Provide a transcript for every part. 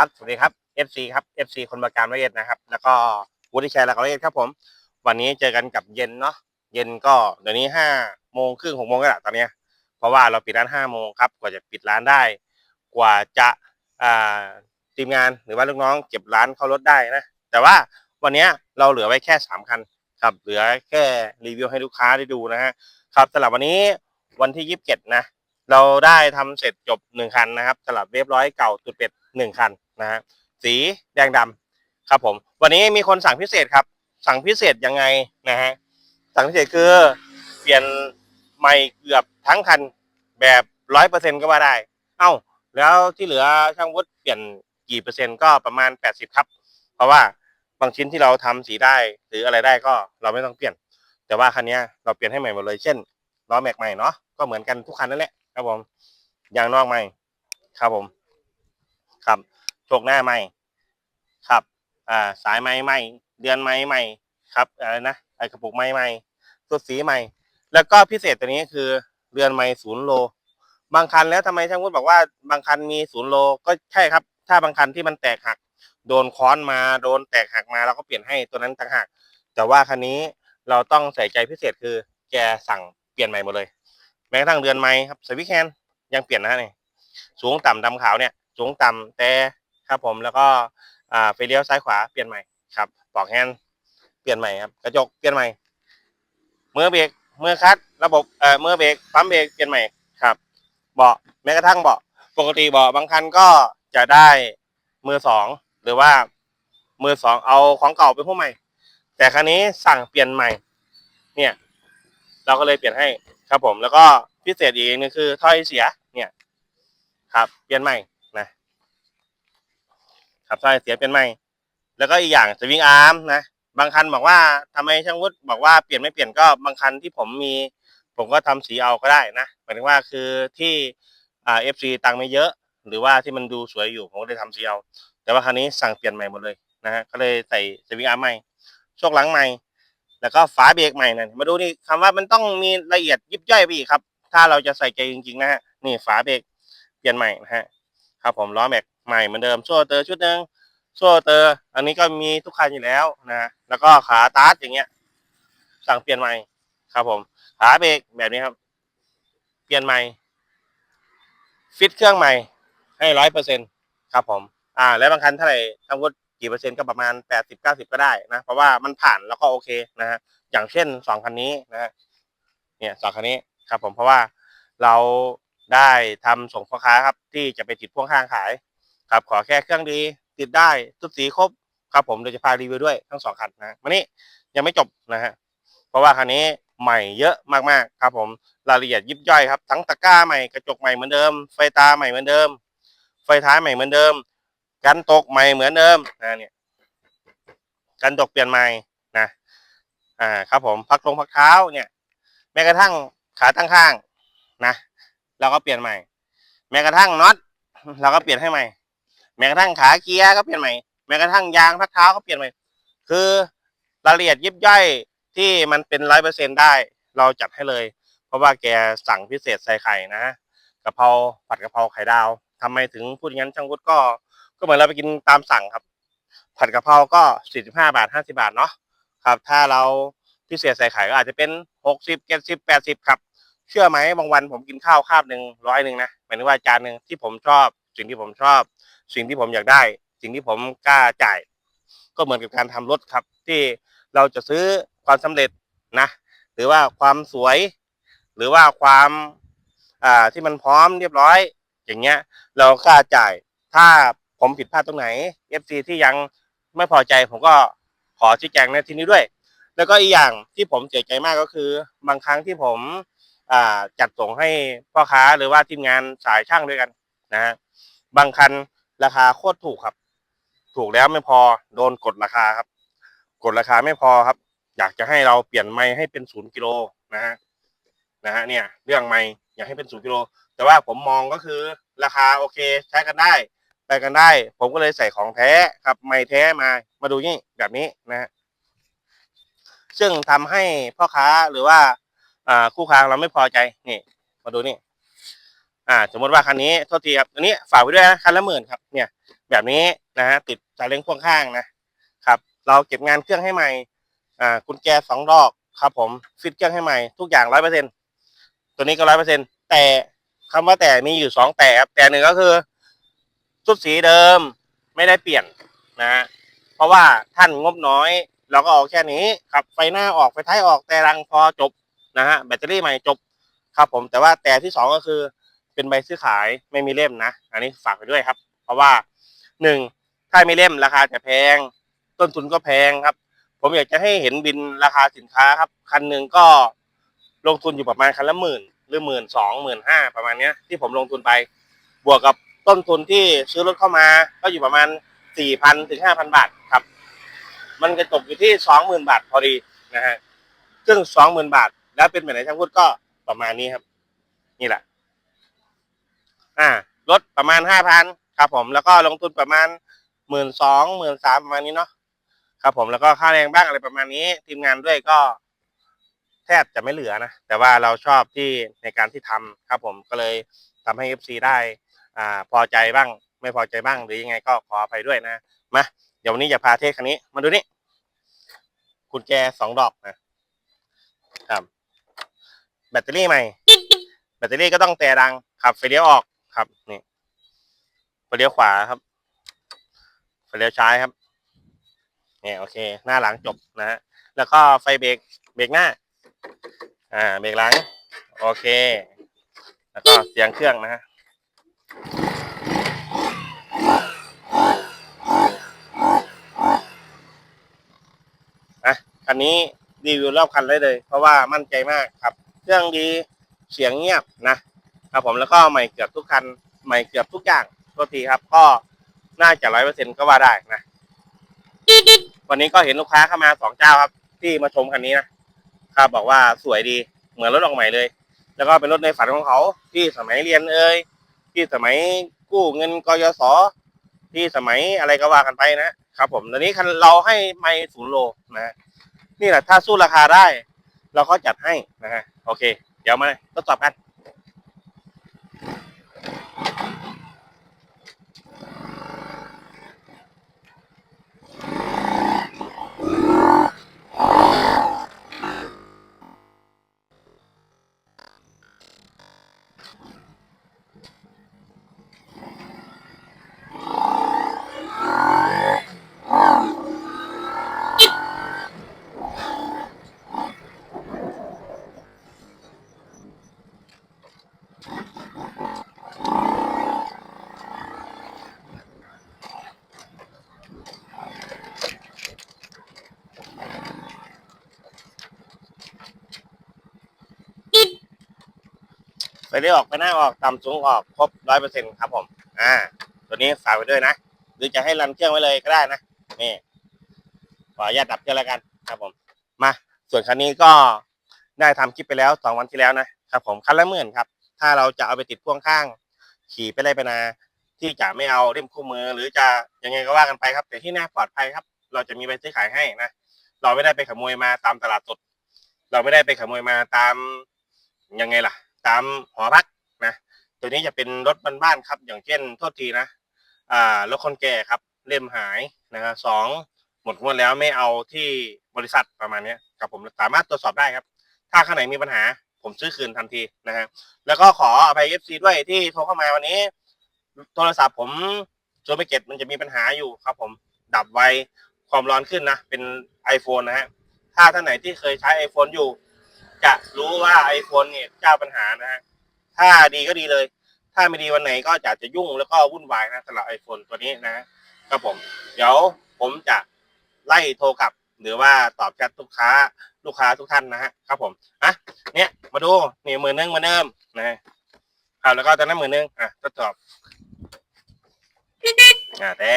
ครับ สวัสดีครับ FC ครับ FC คนประการละเอียดนะครับ แล้วก็วุฒิชัยละละเอียดครับผม วันนี้เจอกันกับเย็นเนาะ เย็นก็เดี๋ยวนี้ห้าโมงครึ่งหกโมงก็และตอนเนี้ย เพราะว่าเราปิดร้านห้าโมงครับ กว่าจะปิดร้านได้ กว่าจะอ่าทีมงานหรือว่าลูกน้องเก็บร้านเข้ารถได้นะ แต่ว่าวันนี้เราเหลือไว้แค่สามคันครับ เหลือแค่รีวิวให้ลูกค้าได้ดูนะฮะ ครับสำหรับวันนี้วันที่ยี่สิบเจ็ดนะ เราได้ทำเสร็จจบหนึ่งคันนะครับสำหรับเวฟร้อยเก่าจุดเป็ด หนึ่งคันนะฮะสีแดงดำครับผมวันนี้มีคนสั่งพิเศษครับ สั่งพิเศษยังไงนะฮะสั่งพิเศษคือเปลี่ยนใหม่เกือบทั้งคันแบบร้อยเปอร์เซ็นก็ว่าได้ เอ้า แล้วที่เหลือช่างวุฒิเปลี่ยนกี่เปอร์เซ็นต์ก็ประมาณแปดสิบครับ เพราะว่าบางชิ้นที่เราทำสีได้หรืออะไรได้ก็เราไม่ต้องเปลี่ยน แต่ว่าคันนี้เราเปลี่ยนให้ใหม่หมดเลยเช่นล้อแม็กใหม่เนาะก็เหมือนกันทุกคันนั่นแหละครับผมยางนอกใหม่ครับผม ครับโชกหน้าใหม่ครับอ่าสายไม้ใหม่เดือนไม้ใหม่ครับอะไรนะไอกระปุกไม้ใหม่ตัวสีใหม่ แล้วก็พิเศษตัวนี้คือเรือนไม้ศูนย์โล บางคันแล้วทำไมช่างวุฒิบอกว่าบางคันมีศูนย์โลก็ใช่ครับ ถ้าบางคันที่มันแตกหัก โดนค้อนมาโดนแตกหักมาเราก็เปลี่ยนให้ตัวนั้นต่างหากแต่ว่าคันนี้เราต้องใส่ใจพิเศษคือแกสั่งเปลี่ยนใหม่หมดเลย แม้กระทั่งเรือนไม้ครับสวิตแฮนยังเปลี่ยนนะนี่สูงต่ำดำขาวเนี่ย สูงต่ำแต่ครับผมแล้วก็อ่าไฟเลี้ยวซ้ายขวาเปลี่ยนใหม่ครับปลอกแฮนด์เปลี่ยนใหม่ครับกระจกเปลี่ยนใหม่มือเบรกมือคัดระบบเอ่อมือเบรกปั๊มเบรกเปลี่ยนใหม่ครับเบาะแม้กระทั่งเบาะปกติเบาะบางคันก็จะได้มือสองหรือว่ามือสองเอาของเก่าไปพวกใหม่ แต่ครั้นี้สั่งเปลี่ยนใหม่ เนี่ย เราก็เลยเปลี่ยนให้ครับผม แล้วก็พิเศษอีกนึงคือถ้อยเสียเนี่ย ครับ เปลี่ยนใหม่ นะครับถ้อยเสียเปลี่ยนใหม่ แล้วก็อีกอย่างสวิงอาร์มนะบางคันบอกว่าทำไมช่างวุฒิบอกว่าเปลี่ยนไม่เปลี่ยนก็บางคันที่ผมมี ผมก็ทำสีเอาก็ได้นะหมายถึงว่าคือที่อ่าเอฟซีตังค์ไม่เยอะ หรือว่าที่มันดูสวยอยู่ผมก็เลยทำสีเอา แต่ว่าครั้นี้สั่งเปลี่ยนใหม่หมดเลยนะฮะก็เลยใส่สวิงอาร์มใหม่โชคหลังใหม่ แล้วก็ฝาเบรกใหม่นั่นมาดูนี่คำว่ามันต้องมีละเอียดยิบย่อยไปอีกครับ ถ้าเราจะใส่ใจจริงๆนะฮะนี่ฝาเบรกเปลี่ยนใหม่นะฮะครับผมล้อแม็ก ใหม่เหมือนเดิมโซ่เตอร์ชุดหนึ่งโซ่เตอร์อันนี้ก็มีทุกคันอยู่แล้วนะแล้วก็ขาตาร์ทอย่างเงี้ย สั่งเปลี่ยนใหม่ครับผมขาเบรกแบบนี้ครับ เปลี่ยนใหม่ ฟิตเครื่องใหม่ให้ร้อยเปอร์เซ็นครับผม อ่า แล้วบางคันเท่าไหร่ทำก็กี่เปอร์เซ็นต์ก็ประมาณแปดสิบเก้าสิบก็ได้นะเพราะว่ามันผ่านแล้วก็โอเคนะฮะอย่างเช่นสองคันนี้นะฮะเนี่ยสองคันนี้ครับ ผมเพราะว่าเราได้ทำส่งพ่อค้าครับ ที่จะไปติดพ่วงข้างขาย ครับขอแค่เครื่องดีติดได้ทุกสีครบครับผมเดี๋ยวจะพารีวิวด้วยทั้งสองคันนะมานี่ยังไม่จบนะฮะเพราะว่าคันนี้ใหม่เยอะมากๆครับผมรายละเอียดยิบย่อยครับทั้งตะกร้าใหม่กระจกใหม่เหมือนเดิม ไฟตาใหม่เหมือนเดิม ไฟท้ายใหม่เหมือนเดิม กันตกใหม่เหมือนเดิมนะเนี่ยกันตกเปลี่ยนใหม่นะอ่าครับผมพักลงพักเท้าเนี่ย แม้กระทั่งขาตั้งข้างนะเราก็เปลี่ยนใหม่ แม้กระทั่งน็อตเราก็เปลี่ยนให้ใหม่ แม้กระทั่งขาเกียร์ก็เปลี่ยนใหม่แม้กระทั่งยางพักเท้าก็เปลี่ยนใหม่ คือรายละเอียดยิบย่อยที่มันเป็นร้อยเปอร์เซ็นได้เราจัดให้เลย เพราะว่าแกสั่งพิเศษใส่ไข่นะกะเพราผัดกะเพราไข่ดาวทำไมถึงพูดอย่างนั้นช่างวุฒิก็ ก็เหมือนเราไปกินตามสั่งครับ ผัดกะเพราก็สี่สิบห้าบาทห้าสิบาทเนาะครับ ถ้าเราพิเศษใส่ไข่ก็อาจจะเป็นหกสิบเจ็ดสิบแปดสิบครับ เชื่อไหมบางวันผมกินข้าวคาบหนึ่งร้อยหนึ่งนะหมายถึงว่าจานหนึ่งที่ผมชอบ สิ่งที่ผมชอบ สิ่งที่ผมอยากได้ สิ่งที่ผมกล้าจ่าย ก็เหมือนกับการทำรถครับ ที่เราจะซื้อความสำเร็จนะ หรือว่าความสวย หรือว่าความอ่าที่มันพร้อมเรียบร้อย อย่างเงี้ย เรากล้าจ่าย ถ้าผมผิดพลาดตรงไหน FC ที่ยังไม่พอใจผมก็ขอชี้แจงในที่นี้ด้วย แล้วก็อีกอย่างที่ผมเสียใจมากก็คือ บางครั้งที่ผมอ่าจัดส่งให้พ่อค้าหรือว่าทีมงานสายช่างด้วยกัน นะฮะบางคันราคาโคตรถูกครับ ถูกแล้วไม่พอโดนกดราคาครับ กดราคาไม่พอครับ อยากจะให้เราเปลี่ยนไม้ให้เป็นศูนย์กิโลนะฮะนะฮะเนี่ย เรื่องไม้อยากให้เป็นศูนย์กิโล แต่ว่าผมมองก็คือราคาโอเคใช้กันได้ไปกันได้ ผมก็เลยใส่ของแท้ครับ ไม่แท้มามาดูนี่แบบนี้นะฮะซึ่งทำให้พ่อค้าหรือว่าอ่าคู่ค้าเราไม่พอใจนี่ มาดูนี่ อ่า สมมติว่าคันนี้โทษทีครับอันนี้ฝากไว้ด้วยนะคันละหมื่นครับ เนี่ย แบบนี้นะฮะติดซาเล้งพ่วงข้างนะครับ เราเก็บงานเครื่องให้ใหม่ อ่ากุญแจสองดอกครับ ผมฟิตเครื่องให้ใหม่ทุกอย่างร้อยเปอร์เซ็นตัวนี้ก็ร้อยเปอร์เซ็นแต่คำว่าแต่มีอยู่สองแต่ครับแต่หนึ่งก็คือชุดสีเดิมไม่ได้เปลี่ยนนะฮะเพราะว่าท่านงบน้อยเราก็เอาแค่นี้ครับไฟหน้าออกไฟท้ายออกแต่รังพอจบนะฮะแบตเตอรี่ใหม่จบครับผมแต่ว่าแต่ที่สองก็คือ เป็นใบซื้อขายไม่มีเล่มนะ อันนี้ฝากไปด้วยครับ เพราะว่าหนึ่งถ้ามีเล่มราคาจะแพง ต้นทุนก็แพงครับ ผมอยากจะให้เห็นบินราคาสินค้าครับ คันหนึ่งก็ลงทุนอยู่ประมาณคันละหมื่นหรือหมื่นสองหมื่นห้าประมาณเนี้ยที่ผมลงทุนไป บวกกับต้นทุนที่ซื้อรถเข้ามา ก็อยู่ประมาณสี่พันถึงห้าพันบาทครับ มันจะตกอยู่ที่สองหมื่นบาทพอดีนะฮะซึ่งสองหมื่นบาท แล้วเป็นแบบไหนช่างพูดก็ประมาณนี้ครับ นี่แหละ อ่ารถประมาณห้าพันครับผมแล้วก็ลงทุนประมาณหมื่นสองหมื่นสามประมาณนี้เนาะครับผมแล้วก็ค่าแรงบ้างอะไรประมาณนี้ ทีมงานด้วยก็ แทบจะไม่เหลือนะ แต่ว่าเราชอบที่ในการที่ทำครับผมก็เลยทำให้ FC ได้อ่าพอใจบ้าง ไม่พอใจบ้าง หรือยังไงก็ขออภัยด้วยนะมาเดี๋ยววันนี้จะพาเทสคันนี้ มาดูนี่กุญแจสองดอกนะครับแบตเตอรี่ใหม่ แบตเตอรี่ก็ต้องแต่ดังขับไฟเลี้ยวออก ครับนี่ไฟเลี้ยวขวาครับไฟเลี้ยวซ้ายครับเนี่ยโอเค หน้าหลังจบนะฮะแล้วก็ไฟเบรกเบรกหน้า อ่า เบรกหลัง โอเค แล้วก็เสียงเครื่องนะฮะอะคันนี้รีวิวรอบคันเลยเลย เพราะว่ามั่นใจมากครับ เครื่องดีเสียงเงียบนะ ครับผมแล้วก็ใหม่เกือบทุกคันใหม่เกือบทุกอย่างตัวทีครับ ก็น่าจะร้อยเปอร์เซ็นก็ว่าได้นะ วันนี้ก็เห็นลูกค้าเข้ามาสองเจ้าครับ ที่มาชมคันนี้นะครับบอกว่าสวยดีเหมือนรถออกใหม่เลย แล้วก็เป็นรถในฝันของเขา ที่สมัยเรียนเอ่ยที่สมัยกู้เงินกยศที่สมัยอะไรก็ว่ากันไปนะครับ ผมตอนนี้คันเราให้ไม่ศูนย์โลนะฮะนี่แหละถ้าสู้ราคาได้ เราก็จัดให้นะฮะโอเค เดี๋ยวมาทดสอบกัน ไปเรียกออกไปหน้าออกต่ำสูงออกครบร้อยเปอร์เซ็นต์ครับผมอ่าตัวนี้ฝากไว้ด้วยนะ หรือจะให้รันเครื่องไว้เลยก็ได้นะนี่ขออนุญาตดับเครื่องแล้วกันครับผมมาส่วนคันนี้ก็ได้ทำคลิปไปแล้วสองวันที่แล้วนะครับผมคันละหมื่นครับ ถ้าเราจะเอาไปติดพ่วงข้าง ขี่ไปไล่ไปนาที่จะไม่เอาเล่มคู่มือ หรือจะยังไงก็ว่ากันไปครับ แต่ที่น่าปลอดภัยครับ เราจะมีใบซื้อขายให้นะเราไม่ได้ไปขโมยมาตามตลาดสดเราไม่ได้ไปขโมยมาตามยังไงล่ะ ตามหอพักนะตัวนี้จะเป็นรถบ้านๆครับ อย่างเช่นโทษทีนะอ่ารถคนแก่ครับ เล่มหายนะครับสองหมดงวดแล้วไม่เอาที่บริษัทประมาณนี้ยครับผมสามารถตรวจสอบได้ครับ ถ้าข้างไหนมีปัญหา ผมซื้อคืนทันทีนะฮะแล้วก็ขออภัยเอฟซีด้วยที่โทรเข้ามาวันนี้ โทรศัพท์ผมโจไม่เก็ตมันจะมีปัญหาอยู่ครับ ผมดับไวความร้อนขึ้นนะ เป็น iPhone นะฮะถ้าท่านไหนที่เคยใช้ iPhone อยู่ จะรู้ว่า iPhone เนี่ยเจ้าปัญหานะฮะถ้าดีก็ดีเลย ถ้าไม่ดีวันไหนก็จะจะยุ่งแล้วก็วุ่นวายนะสำหรับ iPhone ตัวนี้นะครับผม เดี๋ยวผมจะไล่โทรกลับ หรือว่าตอบแชทลูกค้าลูกค้าทุกท่านนะฮะครับผมอะเนี่ยมาดูนี่มือนึงมาเดิมนะครับแล้วก็ตอนนั้นมือนึงอะทดสอบอ่าแต่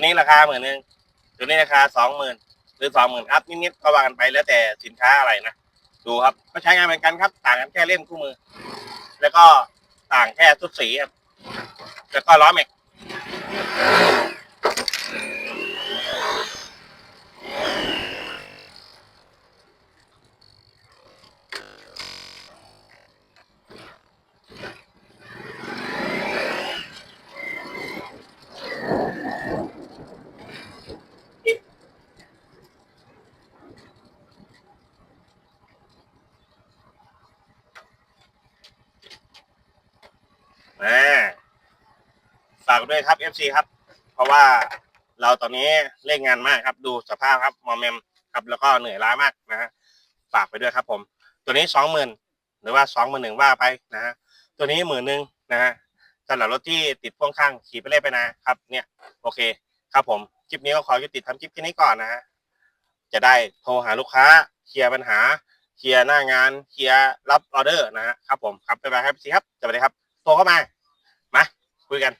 ตัวนี้ราคาหมื่นหนึ่งตัวนี้ราคาสองหมื่นหรือสองหมื่นอัพนิดๆก็ว่ากันไปแล้วแต่สินค้าอะไรนะดูครับก็ใช้งานเหมือนกันครับ ต่างกันแค่เล่มคู่มือ แล้วก็ต่างแค่ชุดสีครับ แล้วก็ล้อแม็ก ฝากด้วยครับ FC ครับ เพราะว่าเราตอนนี้เร่งงานมากครับ ดูสภาพครับมอมแมมครับ แล้วก็เหนื่อยล้ามากนะฮะฝากไปด้วยครับ ผม ตัวนี้สองหมื่นหรือว่าสองหมื่นหนึ่งว่าไปนะฮะตัวนี้หมื่นหนึ่งนะฮะสำหรับรถที่ติดพ่วงข้างขี่ไปเล่นไปนะครับ เนี่ย โอเค ครับผมคลิปนี้ก็ขอยุติทำคลิปแค่นี้ก่อนนะฮะจะได้โทรหาลูกค้าเคลียร์ปัญหาเคลียร์หน้างานเคลียร์รับออเดอร์นะฮะครับผมครับบ๊ายบายครับพี่ครับสวัสดีครับ โทรเข้ามา มา คุยกัน